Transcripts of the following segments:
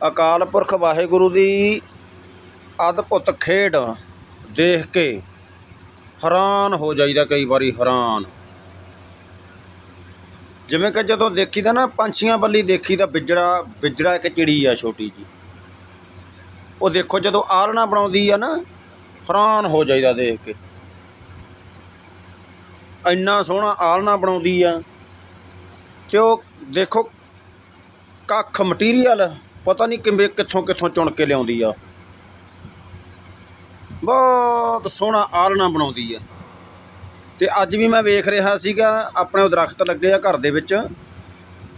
ਅਕਾਲ ਪੁਰਖ ਵਾਹਿਗੁਰੂ ਦੀ ਅਦਭੁਤ ਖੇਡ ਦੇਖ ਕੇ ਹੈਰਾਨ ਹੋ ਜਾਈਦਾ ਕਈ ਵਾਰੀ, ਹੈਰਾਨ। ਜਿਵੇਂ ਕਿ ਜਦੋਂ ਦੇਖੀਦਾ ਨਾ, ਪੰਛੀਆਂ ਬੱਲੀ ਦੇਖੀਦਾ, ਬਿਜੜਾ ਬਿਜੜਾ ਇੱਕ ਚਿੜੀ ਆ ਛੋਟੀ ਜੀ ਉਹ ਦੇਖੋ ਜਦੋਂ ਆਲਣਾ ਬਣਾਉਂਦੀ ਆ ਨਾ, ਹੈਰਾਨ ਹੋ ਜਾਈਦਾ ਦੇਖ ਕੇ। ਇੰਨਾ ਸੋਹਣਾ ਆਲਣਾ ਬਣਾਉਂਦੀ ਆ ਤੇ ਉਹ ਦੇਖੋ, ਕੱਖ ਮਟੀਰੀਅਲ ਪਤਾ ਨਹੀਂ ਕਿਵੇਂ ਕਿੱਥੋਂ ਕਿੱਥੋਂ ਚੁਣ ਕੇ ਲਿਆਉਂਦੀ ਆ। ਬਹੁਤ ਸੋਹਣਾ ਆਲਣਾ ਬਣਾਉਂਦੀ ਆ। ਤੇ ਅੱਜ ਵੀ ਮੈਂ ਵੇਖ ਰਿਹਾ ਸੀਗਾ, ਆਪਣੇ ਉਹ ਦਰਖਤ ਲੱਗੇ ਆ ਘਰ ਦੇ ਵਿੱਚ,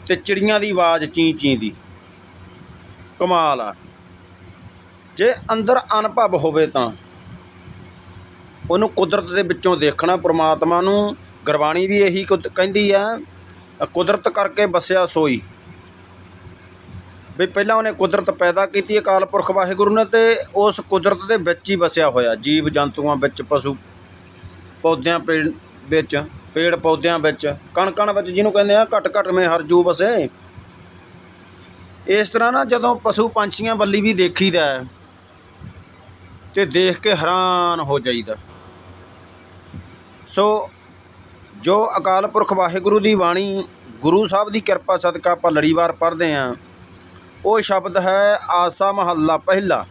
ਤੇ ਚਿੜੀਆਂ ਦੀ ਆਵਾਜ਼ ਚੀਂ ਚੀਂ ਦੀ। ਕਮਾਲ ਆ। ਜੇ ਅੰਦਰ ਅਨੁਭਵ ਹੋਵੇ ਤਾਂ ਉਹਨੂੰ ਕੁਦਰਤ ਦੇ ਵਿੱਚੋਂ ਦੇਖਣਾ, ਪ੍ਰਮਾਤਮਾ ਨੂੰ ਗੁਰਬਾਣੀ ਵੀ ਇਹੀ ਕੁਦ- ਕਹਿੰਦੀ ਆ, ਕੁਦਰਤ ਕਰਕੇ ਬਸਿਆ ਸੋਈ। ਵੀ ਪਹਿਲਾਂ ਉਹਨੇ ਕੁਦਰਤ ਪੈਦਾ ਕੀਤੀ ਅਕਾਲ ਪੁਰਖ ਵਾਹਿਗੁਰੂ ਨੇ ਤੇ ਉਸ ਕੁਦਰਤ ਦੇ ਵਿੱਚ ਹੀ ਵਸਿਆ ਹੋਇਆ ਜੀਵ ਜੰਤੂਆਂ ਵਿੱਚ ਪਸ਼ੂ ਪੌਦਿਆਂ ਪੇੜ ਵਿੱਚ ਪੇੜ ਪੌਦਿਆਂ ਵਿੱਚ ਕਣ ਕਣ ਵਿੱਚ ਜਿਹਨੂੰ ਕਹਿੰਦੇ ਆ ਘਟ ਘਟ ਮੇ ਹਰ ਜੂ ਵਸੇ। ਇਸ ਤਰ੍ਹਾਂ ਨਾ ਜਦੋਂ ਪਸ਼ੂ ਪੰਛੀਆਂ ਵੱਲੀ ਵੀ ਦੇਖੀਦਾ ਹੈ, ਤੇ ਦੇਖ ਕੇ ਹੈਰਾਨ ਹੋ ਜਾਈਦਾ। ਸੋ ਜੋ ਅਕਾਲ ਪੁਰਖ ਵਾਹਿਗੁਰੂ ਦੀ ਬਾਣੀ ਗੁਰੂ ਸਾਹਿਬ ਦੀ ਕਿਰਪਾ ਸਦਕਾ ਆਪਾਂ ਲੜੀਵਾਰ ਪੜ੍ਹਦੇ ਆਂ ਉਹ ਸ਼ਬਦ ਹੈ ਆਸਾ ਮਹੱਲਾ ਪਹਿਲਾ।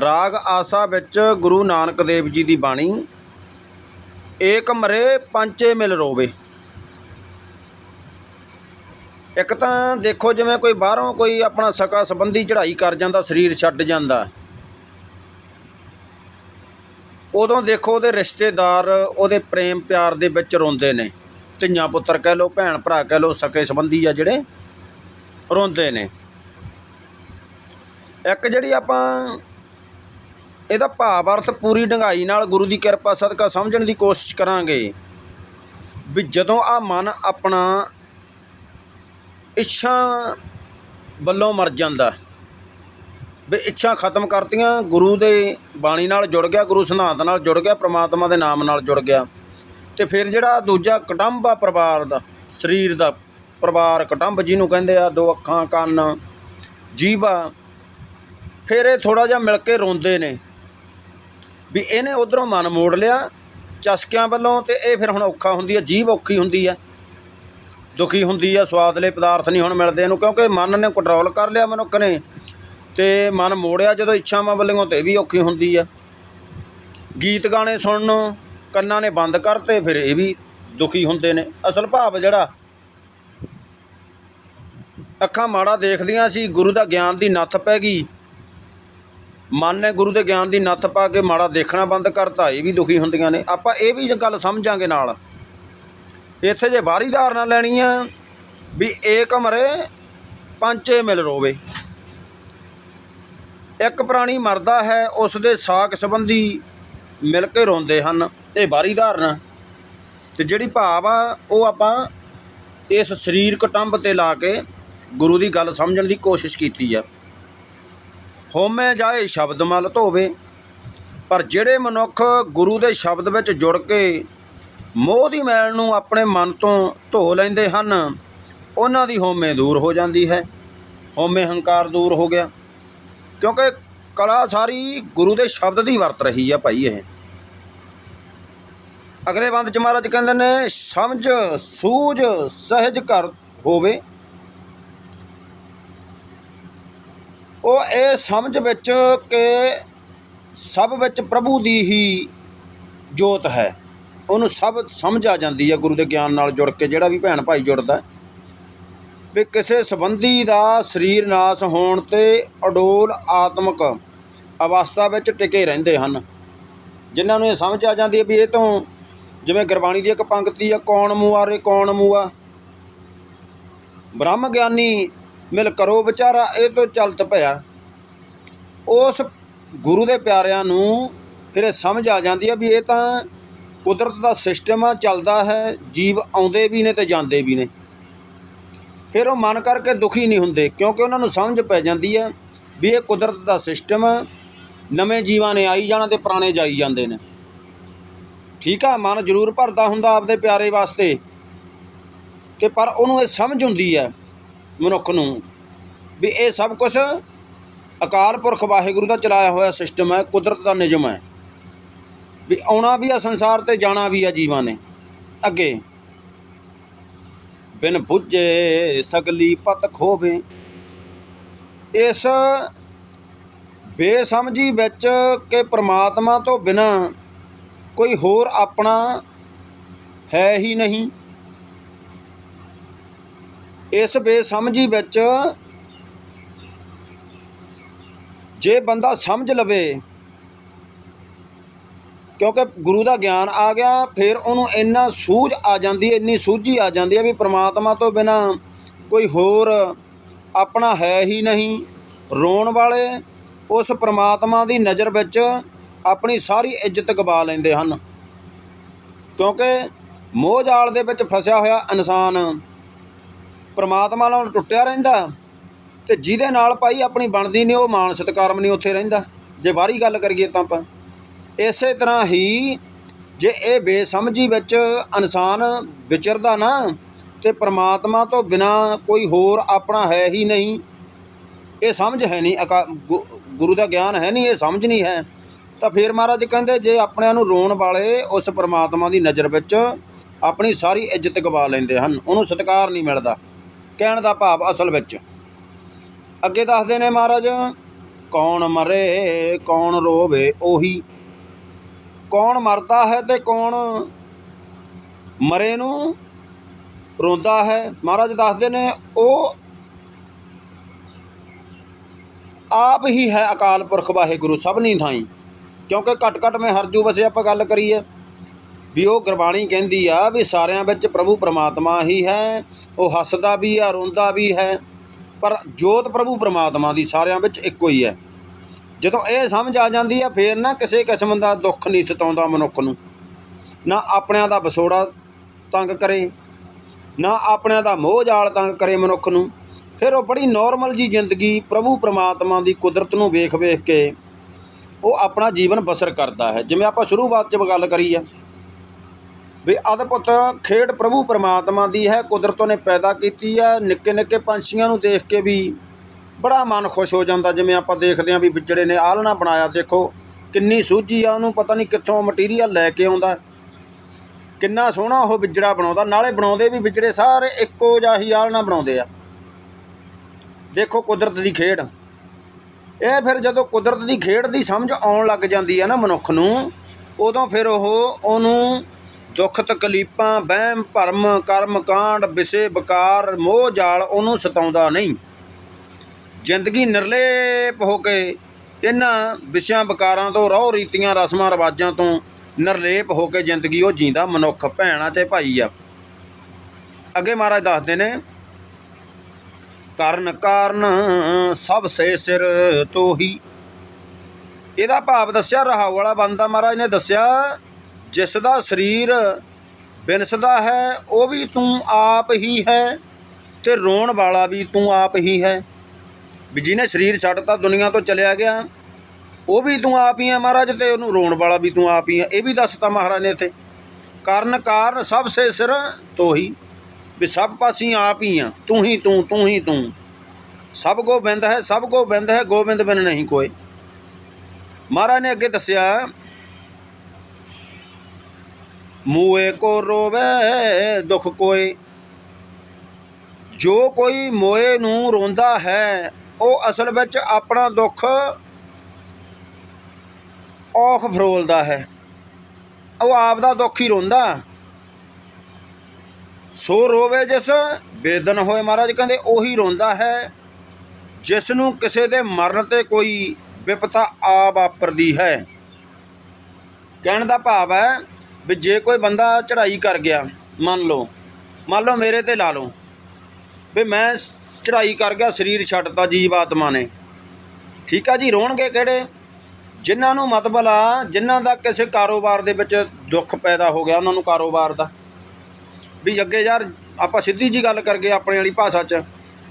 ਰਾਗ ਆਸਾ ਵਿੱਚ ਗੁਰੂ ਨਾਨਕ ਦੇਵ ਜੀ ਦੀ ਬਾਣੀ, ਏਕ ਮਰੇ ਪੰਚੇ ਮਿਲ ਰੋਵੇ। ਇੱਕ ਤਾਂ ਦੇਖੋ ਜਿਵੇਂ ਕੋਈ ਬਾਹਰੋਂ ਕੋਈ ਆਪਣਾ ਸਕਾ ਸੰਬੰਧੀ ਚੜ੍ਹਾਈ ਕਰ ਜਾਂਦਾ, ਸਰੀਰ ਛੱਡ ਜਾਂਦਾ। ਉਦੋਂ ਦੇਖੋ ਉਹਦੇ ਰਿਸ਼ਤੇਦਾਰ ਉਹਦੇ ਪ੍ਰੇਮ ਪਿਆਰ ਦੇ ਵਿੱਚ ਰੋਂਦੇ ਨੇ। ਧੀਆਂ ਪੁੱਤਰ ਕਹਿ ਲਓ ਭੈਣ ਭਰਾ ਕਹਿ ਲਓ ਸਕੇ ਸੰਬੰਧੀ ਆ ਜਿਹੜੇ। ਰੋਂਦੇ ਨੇ। ਇੱਕ ਜਿਹੜੀ ਆਪਾਂ ਇਹਦਾ ਭਾਵ ਅਰਥ ਪੂਰੀ ਡੰਗਾਈ ਨਾਲ ਗੁਰੂ ਦੀ ਕਿਰਪਾ ਸਦਕਾ ਸਮਝਣ ਦੀ ਕੋਸ਼ਿਸ਼ ਕਰਾਂਗੇ ਵੀ ਜਦੋਂ ਆ ਮਨ ਆਪਣਾ ਇੱਛਾ ਵੱਲੋਂ ਮਰ ਜਾਂਦਾ, ਵੀ ਇੱਛਾ ਖਤਮ ਕਰਤੀਆਂ, ਗੁਰੂ ਦੇ ਬਾਣੀ ਨਾਲ ਜੁੜ ਗਿਆ, ਗੁਰੂ ਸਿਧਾਂਤ ਨਾਲ ਜੁੜ ਗਿਆ, ਪ੍ਰਮਾਤਮਾ ਦੇ ਨਾਮ ਨਾਲ ਜੁੜ ਗਿਆ, ਤੇ ਫਿਰ ਜਿਹੜਾ ਦੂਜਾ ਕੁਟੰਬ ਆ ਪਰਿਵਾਰ ਦਾ, ਸਰੀਰ ਦਾ ਪਰਿਵਾਰ ਕੁਟੰਬ ਜਿਹਨੂੰ ਕਹਿੰਦੇ ਆ, ਦੋ ਅੱਖਾਂ, ਕੰਨ, ਜੀਭ, ਫਿਰ ਇਹ ਥੋੜਾ ਜਿਹਾ ਮਿਲ ਕੇ ਰੋਂਦੇ ਨੇ। ਵੀ ਇਹਨੇ ਉਧਰੋਂ ਮਨ ਮੋੜ ਲਿਆ ਚਸਕਿਆਂ ਵੱਲੋਂ ਤੇ ਇਹ ਫਿਰ ਹੁਣ ਔਖਾ ਹੁੰਦੀ ਹੈ ਜੀਭ ਔਖੀ ਹੁੰਦੀ ਹੈ ਦੁਖੀ ਹੁੰਦੀ ਹੈ ਸਵਾਦਲੇ ਪਦਾਰਥ ਨਹੀਂ ਹੁਣ ਮਿਲਦੇ ਇਹਨੂੰ, ਕਿਉਂਕਿ ਮਨ ਨੇ ਕੰਟਰੋਲ ਕਰ ਲਿਆ ਮਨੁੱਖ ਨੇ ਤੇ ਮਨ ਮੋੜਿਆ ਜਦੋਂ ਇੱਛਾਵਾਂ ਵੱਲੋਂ ਤੇ ਇਹ ਵੀ ਔਖੀ ਹੁੰਦੀ ਆ। ਗੀਤ ਗਾਣੇ ਸੁਣਨ ਕੰਨਾਂ ਨੇ ਬੰਦ ਕਰਤੇ, ਫਿਰ ਇਹ ਵੀ ਦੁਖੀ ਹੁੰਦੇ ਨੇ। ਅਸਲ ਭਾਵ ਜਿਹੜਾ ਅੱਖਾਂ ਮਾੜਾ ਦੇਖਦੀਆਂ ਸੀ, ਗੁਰੂ ਦਾ ਗਿਆਨ ਦੀ ਨੱਥ ਪੈ ਗਈ। ਮਨ ਨੇ ਗੁਰੂ ਦੇ ਗਿਆਨ ਦੀ ਨੱਥ ਪਾ ਕੇ ਮਾੜਾ ਦੇਖਣਾ ਬੰਦ ਕਰਤਾ, ਇਹ ਵੀ ਦੁਖੀ ਹੁੰਦੀਆਂ ਨੇ। ਆਪਾਂ ਇਹ ਵੀ ਗੱਲ ਸਮਝਾਂਗੇ ਨਾਲ। ਇੱਥੇ ਜੇ ਬਾਹਰੀ ਧਾਰਨਾ ਲੈਣੀ ਆ ਵੀ ਏਕ ਮਰੇ ਪੰਚੇ ਮਿਲ ਰੋਵੇ। ਇੱਕ ਪ੍ਰਾਣੀ ਮਰਦਾ ਹੈ, ਉਸ ਦੇ ਸਾਕ ਸੰਬੰਧੀ ਮਿਲ ਕੇ ਰੋਂਦੇ ਹਨ। ਇਹ ਬਾਹਰੀ ਧਾਰਨਾ। ਤੇ ਜਿਹੜੀ ਭਾਵ ਆ, ਉਹ ਆਪਾਂ ਇਸ ਸਰੀਰਕ ਕਟੰਬ ਤੇ ਲਾ ਕੇ ਗੁਰੂ ਦੀ ਗੱਲ ਸਮਝਣ ਦੀ ਕੋਸ਼ਿਸ਼ ਕੀਤੀ ਆ। ਹੋਮੇ ਜਾਏ ਸ਼ਬਦ ਮਲ ਧੋਵੇ, ਪਰ ਜਿਹੜੇ ਮਨੁੱਖ ਗੁਰੂ ਦੇ ਸ਼ਬਦ ਵਿੱਚ ਜੁੜ ਕੇ ਮੋਹ ਦੀ ਮੈਲ ਨੂੰ ਆਪਣੇ ਮਨ ਤੋਂ ਧੋ ਲੈਂਦੇ ਹਨ, ਉਹਨਾਂ ਦੀ ਹੋਮੇ ਦੂਰ ਹੋ ਜਾਂਦੀ ਹੈ। ਹੋਮੇ ਹੰਕਾਰ ਦੂਰ ਹੋ ਗਿਆ, ਕਿਉਂਕਿ ਕਲਾ ਸਾਰੀ ਗੁਰੂ ਦੇ ਸ਼ਬਦ ਦੀ ਵਰਤ ਰਹੀ ਆ ਭਾਈ ਇਹ। ਅਗਲੇ ਬੰਦ ਚ ਮਹਾਰਾਜ ਕਹਿੰਦੇ ਨੇ, ਸਮਝ, ਸੂਝ, ਸਹਿਜ ਕਰ ਹੋਵੇ ਉਹ ਇਹ ਸਮਝ ਵਿੱਚ ਕਿ ਸਭ ਵਿੱਚ ਪ੍ਰਭੂ ਦੀ ਹੀ ਜੋਤ ਹੈ। ਉਹਨੂੰ ਸਭ ਸਮਝ ਆ ਜਾਂਦੀ ਹੈ ਗੁਰੂ ਦੇ ਗਿਆਨ ਨਾਲ ਜੁੜ ਕੇ, ਜਿਹੜਾ ਵੀ ਭੈਣ ਭਾਈ ਜੁੜਦਾ ਵੀ ਕਿਸੇ ਸੰਬੰਧੀ ਦਾ ਸਰੀਰ ਨਾਸ ਹੋਣ ਤੇ ਅਡੋਲ ਆਤਮਿਕ ਅਵਸਥਾ ਵਿੱਚ ਟਿਕੇ ਰਹਿੰਦੇ ਹਨ। ਜਿਨ੍ਹਾਂ ਨੂੰ ਇਹ ਸਮਝ ਆ ਜਾਂਦੀ ਹੈ ਵੀ ਇਹ ਤੋਂ ਜਿਵੇਂ ਗੁਰਬਾਣੀ ਦੀ ਇੱਕ ਪੰਕਤੀ ਆ, ਕੌਣ ਮੂਆ ਰੇ ਕੌਣ ਮੂਆ ਬ੍ਰਹਮ ਗਿਆਨੀ ਮਿਲ ਕਰੋ ਵਿਚਾਰਾ, ਇਹ ਤੋਂ ਚਲਤ ਭਇਆ ਉਸ ਗੁਰੂ ਦੇ ਪਿਆਰਿਆਂ ਨੂੰ ਫਿਰ ਇਹ ਸਮਝ ਆ ਜਾਂਦੀ ਹੈ ਵੀ ਇਹ ਤਾਂ ਕੁਦਰਤ ਦਾ ਸਿਸਟਮ ਆ, ਚੱਲਦਾ ਹੈ, ਜੀਵ ਆਉਂਦੇ ਵੀ ਨੇ ਤੇ ਜਾਂਦੇ ਵੀ ਨੇ। ਫਿਰ ਉਹ ਮਨ ਕਰਕੇ ਦੁਖੀ ਨਹੀਂ ਹੁੰਦੇ, ਕਿਉਂਕਿ ਉਹਨਾਂ ਨੂੰ ਸਮਝ ਪੈ ਜਾਂਦੀ ਹੈ ਵੀ ਇਹ ਕੁਦਰਤ ਦਾ ਸਿਸਟਮ ਆ, ਨਵੇਂ ਜੀਵਾਂ ਨੇ ਆਈ ਜਾਣਾ ਤੇ ਪੁਰਾਣੇ ਜਾਈ ਜਾਂਦੇ ਨੇ। ਠੀਕ ਆ, ਮਨ ਜ਼ਰੂਰ ਭਰਦਾ ਹੁੰਦਾ ਆਪਦੇ ਪਿਆਰੇ ਵਾਸਤੇ। ਤੇ ਪਰ ਉਹਨੂੰ ਇਹ ਸਮਝ ਹੁੰਦੀ ਹੈ ਮਨੁੱਖ ਨੂੰ ਵੀ ਇਹ ਸਭ ਕੁਝ ਅਕਾਲ ਪੁਰਖ ਵਾਹਿਗੁਰੂ ਦਾ ਚਲਾਇਆ ਹੋਇਆ ਸਿਸਟਮ ਹੈ, ਕੁਦਰਤ ਦਾ ਨਿਯਮ ਹੈ। ਵੀ ਆਉਣਾ ਵੀ ਆ ਸੰਸਾਰ ਤੇ ਜਾਣਾ ਵੀ ਆ ਜੀਵਾਂ ਨੇ। ਅੱਗੇ। ਬਿਨ ਬੁੱਝੇ ਸਗਲੀ ਪਤ ਖੋਵੇ। ਇਸ ਬੇਸਮਝੀ ਵਿੱਚ ਕਿ ਪ੍ਰਮਾਤਮਾ ਤੋਂ ਬਿਨਾ ਕੋਈ ਹੋਰ ਆਪਣਾ ਹੈ ਹੀ ਨਹੀਂ। ਇਸ ਬੇਸਮਝੀ ਵਿੱਚ ਜੇ ਬੰਦਾ ਸਮਝ ਲਵੇ, ਕਿਉਂਕਿ ਗੁਰੂ ਦਾ ਗਿਆਨ ਆ ਗਿਆ, ਫਿਰ ਉਹਨੂੰ ਇੰਨਾ ਸੂਝ ਆ ਜਾਂਦੀ ਹੈ, ਇੰਨੀ ਸੂਝੀ ਆ ਜਾਂਦੀ ਹੈ ਵੀ ਪ੍ਰਮਾਤਮਾ ਤੋਂ ਬਿਨਾ ਕੋਈ ਹੋਰ ਆਪਣਾ ਹੈ ਹੀ ਨਹੀਂ। ਰੋਣ ਵਾਲੇ ਉਸ ਪ੍ਰਮਾਤਮਾ ਦੀ ਨਜ਼ਰ ਵਿੱਚ ਆਪਣੀ ਸਾਰੀ ਇੱਜ਼ਤ ਗਵਾ ਲੈਂਦੇ ਹਨ। ਕਿਉਂਕਿ ਮੋਹ ਜਾਲ ਦੇ ਵਿੱਚ ਫਸਿਆ ਹੋਇਆ ਇਨਸਾਨ ਪ੍ਰਮਾਤਮਾ ਨਾਲ ਟੁੱਟਿਆ ਰਹਿੰਦਾ ਤੇ ਜਿਹਦੇ ਨਾਲ ਭਾਈ ਆਪਣੀ ਬਣਦੀ ਨਹੀਂ, ਉਹ ਮਾਨ ਸਤਿਕਾਰ ਨਹੀਂ ਉੱਥੇ ਰਹਿੰਦਾ। ਜੇ ਬਾਹਰੀ ਗੱਲ ਕਰੀਏ ਤਾਂ ਆਪਾਂ, ਇਸੇ ਤਰ੍ਹਾਂ ਹੀ ਜੇ ਇਹ ਬੇਸਮਝੀ ਵਿੱਚ ਇਨਸਾਨ ਵਿਚਰਦਾ ਨਾ, ਤੇ ਪ੍ਰਮਾਤਮਾ ਤੋਂ ਬਿਨਾ ਕੋਈ ਹੋਰ ਆਪਣਾ ਹੈ ਹੀ ਨਹੀਂ। ਇਹ ਸਮਝ ਹੈ ਨਹੀਂ, ਅਕਾ- ਗੁ- ਗੁਰੂ ਦਾ ਗਿਆਨ ਹੈ ਨਹੀਂ, ਇਹ ਸਮਝ ਨਹੀਂ ਹੈ। ਤਾਂ ਫਿਰ ਮਹਾਰਾਜ ਕਹਿੰਦੇ, ਜੇ ਆਪਣਿਆਂ ਨੂੰ ਰੋਣ ਵਾਲੇ ਉਸ ਪ੍ਰਮਾਤਮਾ ਦੀ ਨਜ਼ਰ ਵਿੱਚ ਆਪਣੀ ਸਾਰੀ ਇੱਜ਼ਤ ਗਵਾ ਲੈਂਦੇ ਹਨ, ਉਹਨੂੰ ਸਤਿਕਾਰ ਨਹੀਂ ਮਿਲਦਾ। ਕਹਿਣ ਦਾ ਭਾਵ ਅਸਲ ਵਿੱਚ। ਅੱਗੇ ਦੱਸਦੇ ਨੇ ਮਹਾਰਾਜ, ਕੌਣ ਮਰੇ, ਕੌਣ ਰੋਵੇ ਉਹੀ। ਕੌਣ ਮਰਦਾ ਹੈ ਤੇ ਕੌਣ ਮਰੇ ਨੂੰ ਰੋਂਦਾ ਹੈ। ਮਹਾਰਾਜ ਦੱਸਦੇ ਨੇ, ਉਹ ਆਪ ਹੀ ਹੈ ਅਕਾਲ ਪੁਰਖ ਵਾਹਿਗੁਰੂ, ਸਭਨੀ ਥਾਈ। ਕਿਉਂਕਿ ਘਟ ਘਟ ਮੈਂ ਹਰਜੂ ਵਸੇ ਆਪਾਂ ਗੱਲ ਕਰੀਏ। ਵੀ ਉਹ ਗੁਰਬਾਣੀ ਕਹਿੰਦੀ ਆ ਵੀ ਸਾਰਿਆਂ ਵਿੱਚ ਪ੍ਰਭੂ ਪ੍ਰਮਾਤਮਾ ਹੀ ਹੈ, ਉਹ ਹੱਸਦਾ ਵੀ ਆ, ਰੋਂਦਾ ਵੀ ਹੈ, ਪਰ ਜੋਤ ਪ੍ਰਭੂ ਪ੍ਰਮਾਤਮਾ ਦੀ ਸਾਰਿਆਂ ਵਿੱਚ ਇੱਕੋ ਹੀ ਹੈ। ਜਦੋਂ ਇਹ ਸਮਝ ਆ ਜਾਂਦੀ ਆ, ਫੇਰ ਨਾ ਕਿਸੇ ਕਿਸਮ ਦਾ ਦੁੱਖ ਨਹੀਂ ਸਤਾਉਂਦਾ ਮਨੁੱਖ ਨੂੰ। ਨਾ ਆਪਣਿਆਂ ਦਾ ਵਿਛੋੜਾ ਤੰਗ ਕਰੇ, ਨਾ ਆਪਣਿਆਂ ਦਾ ਮੋਹ ਜਾਲ ਤੰਗ ਕਰੇ ਮਨੁੱਖ ਨੂੰ। ਫਿਰ ਉਹ ਬੜੀ ਨਾਰਮਲ ਜੀ ਜ਼ਿੰਦਗੀ ਪ੍ਰਭੂ ਪ੍ਰਮਾਤਮਾ ਦੀ ਕੁਦਰਤ ਨੂੰ ਵੇਖ ਵੇਖ ਕੇ ਉਹ ਆਪਣਾ ਜੀਵਨ ਬਸਰ ਕਰਦਾ ਹੈ। ਜਿਵੇਂ ਆਪਾਂ ਸ਼ੁਰੂਆਤ 'ਚ ਗੱਲ ਕਰੀ ਆ ਵੀ ਅਦਭੁਤ ਖੇਡ ਪ੍ਰਭੂ ਪਰਮਾਤਮਾ ਦੀ ਹੈ, ਕੁਦਰਤ ਨੇ ਪੈਦਾ ਕੀਤੀ ਹੈ। ਨਿੱਕੇ ਨਿੱਕੇ ਪੰਛੀਆਂ ਨੂੰ ਦੇਖ ਕੇ ਵੀ ਬੜਾ ਮਨ ਖੁਸ਼ ਹੋ ਜਾਂਦਾ, ਜਿਵੇਂ ਆਪਾਂ ਦੇਖਦੇ ਹਾਂ ਵੀ ਵਿਚੜੇ ਨੇ ਆਲਣਾ ਬਣਾਇਆ। ਦੇਖੋ, ਕਿੰਨੀ ਸੂਝੀ ਆ ਉਹਨੂੰ, ਪਤਾ ਨਹੀਂ ਕਿੱਥੋਂ ਮਟੀਰੀਅਲ ਲੈ ਕੇ ਆਉਂਦਾ। ਕਿੰਨਾ ਸੋਹਣਾ ਉਹ ਵਿਜੜਾ ਬਣਾਉਂਦਾ। ਨਾਲੇ ਬਣਾਉਂਦੇ ਵੀ ਵਿਜੜੇ ਸਾਰੇ ਇੱਕੋ ਜਿਹਾ ਹੀ ਆਲਣਾ ਬਣਾਉਂਦੇ ਆ। ਦੇਖੋ ਕੁਦਰਤ ਦੀ ਖੇਡ। ਇਹ ਫਿਰ ਜਦੋਂ ਕੁਦਰਤ ਦੀ ਖੇਡ ਦੀ ਸਮਝ ਆਉਣ ਲੱਗ ਜਾਂਦੀ ਹੈ ਨਾ ਮਨੁੱਖ ਨੂੰ, ਉਦੋਂ ਫਿਰ ਉਹ ਉਹਨੂੰ ਦੁੱਖ ਤਕਲੀਫਾਂ, ਵਹਿਮ, ਭਰਮ, ਕਰਮ ਕਾਂਡ, ਵਿਸੇ ਵਿਕਾਰ, ਮੋਹ ਜਾਲ ਉਹਨੂੰ ਸਤਾਉਂਦਾ ਨਹੀਂ। ਜ਼ਿੰਦਗੀ ਨਿਰਲੇਪ ਹੋ ਕੇ ਇਹਨਾਂ ਵਿਸ਼ਿਆਂ ਵਿਕਾਰਾਂ ਤੋਂ, ਰਹੁ ਰੀਤੀਆਂ, ਰਸਮਾਂ, ਰਿਵਾਜਾਂ ਤੋਂ ਨਿਰਲੇਪ ਹੋ ਕੇ ਜ਼ਿੰਦਗੀ ਉਹ ਜੀਂਦਾ ਮਨੁੱਖ, ਭੈਣਾ ਤੇ ਭਾਈ ਆ। ਅੱਗੇ ਮਹਾਰਾਜ ਦੱਸਦੇ ਨੇ, ਕਰਨ ਕਾਰਨ ਸਭ ਸੇ ਸਿਰ ਤੋਹੀ। ਇਹਦਾ ਭਾਵ ਦੱਸਿਆ, ਰਹਾਉ ਵਾਲਾ ਬੰਦਾ ਮਹਾਰਾਜ ਨੇ ਦੱਸਿਆ ਜਿਸ ਦਾ ਸਰੀਰ ਬਿਨਸਦਾ ਹੈ, ਉਹ ਵੀ ਤੂੰ ਆਪ ਹੀ ਹੈ ਤੇ ਰੋਣ ਵਾਲਾ ਵੀ ਤੂੰ ਆਪ ਹੀ ਹੈ। ਵੀ ਜਿਹਨੇ ਸਰੀਰ ਛੱਡਤਾ, ਦੁਨੀਆ ਤੋਂ ਚਲਿਆ ਗਿਆ, ਉਹ ਵੀ ਤੂੰ ਆਪ ਹੀ ਹੈ ਮਹਾਰਾਜ ਤੇ ਉਹਨੂੰ ਰੋਣ ਵਾਲਾ ਵੀ ਤੂੰ ਆਪ ਹੀ ਹੈ। ਇਹ ਵੀ ਦੱਸਤਾ ਮਹਾਰਾਜ ਨੇ ਇੱਥੇ। ਕਾਰਨ ਕਾਰਨ ਸਭ ਸੇ ਸਿਰ ਤੋਹੀ, ਵੀ ਸਭ ਪਾਸੀ ਆਪ ਹੀ ਆ। ਤੂੰ ਹੀ ਤੂੰ ਤੂੰ ਹੀ ਤੂੰ। ਸਭ ਗੋਬਿੰਦ ਹੈ, ਸਭ ਗੋਬਿੰਦ ਹੈ, ਗੋਬਿੰਦ ਬਿਨ ਨਹੀਂ ਕੋਈ। ਮਹਾਰਾਜ ਨੇ ਅੱਗੇ ਦੱਸਿਆ ਮੂਏ ਕੋ ਰੋਵੇ, ਦੁੱਖ ਕੋਏ ਜੋ ਕੋਈ ਮੋਏ ਨੂੰ ਰੋਂਦਾ ਹੈ, ਉਹ ਅਸਲ ਵਿੱਚ ਆਪਣਾ ਦੁੱਖ ਔਖ ਫਰੋਲਦਾ ਹੈ। ਉਹ ਆਪ ਦਾ ਦੁੱਖ ਹੀ ਰੋਂਦਾ। ਸੋ ਰੋਵੇ ਜਿਸ, ਬੇਦਨ ਹੋਏ ਮਹਾਰਾਜ, ਕਹਿੰਦੇ ਉਹੀ ਰੋਂਦਾ ਹੈ। ਜਿਸ ਨੂੰ ਕਿਸੇ ਦੇ ਮਰਨ ਤੇ ਕੋਈ ਵਿਪਤਾ ਆ ਵਾਪਰਦੀ ਹੈ। ਕਹਿਣ ਦਾ ਭਾਵ ਹੈ ਵੀ ਜੇ ਕੋਈ ਬੰਦਾ ਚੜ੍ਹਾਈ ਕਰ ਗਿਆ, ਮੰਨ ਲਓ ਮੰਨ ਲਓ ਮੇਰੇ ਤੇ ਲਾ ਲਓ, ਵੀ ਮੈਂ ਚੜ੍ਹਾਈ ਕਰ ਗਿਆ, ਸਰੀਰ ਛੱਡਤਾ ਜੀਵ ਆਤਮਾ ਨੇ। ਠੀਕ ਆ ਜੀ, ਰੋਣਗੇ ਕਿਹੜੇ? ਜਿਨ੍ਹਾਂ ਨੂੰ ਮਤਲਬ ਆ ਜਿਨ੍ਹਾਂ ਦਾ ਕਿਸੇ ਕਾਰੋਬਾਰ ਦੇ ਵਿੱਚ ਦੁੱਖ ਪੈਦਾ ਹੋ ਗਿਆ, ਉਹਨਾਂ ਨੂੰ ਕਾਰੋਬਾਰ ਦਾ। ਵੀ ਅੱਗੇ ਯਾਰ ਆਪਾਂ ਸਿੱਧੀ ਜੀ ਗੱਲ ਕਰਕੇ ਆਪਣੇ ਵਾਲੀ ਭਾਸ਼ਾ 'ਚ,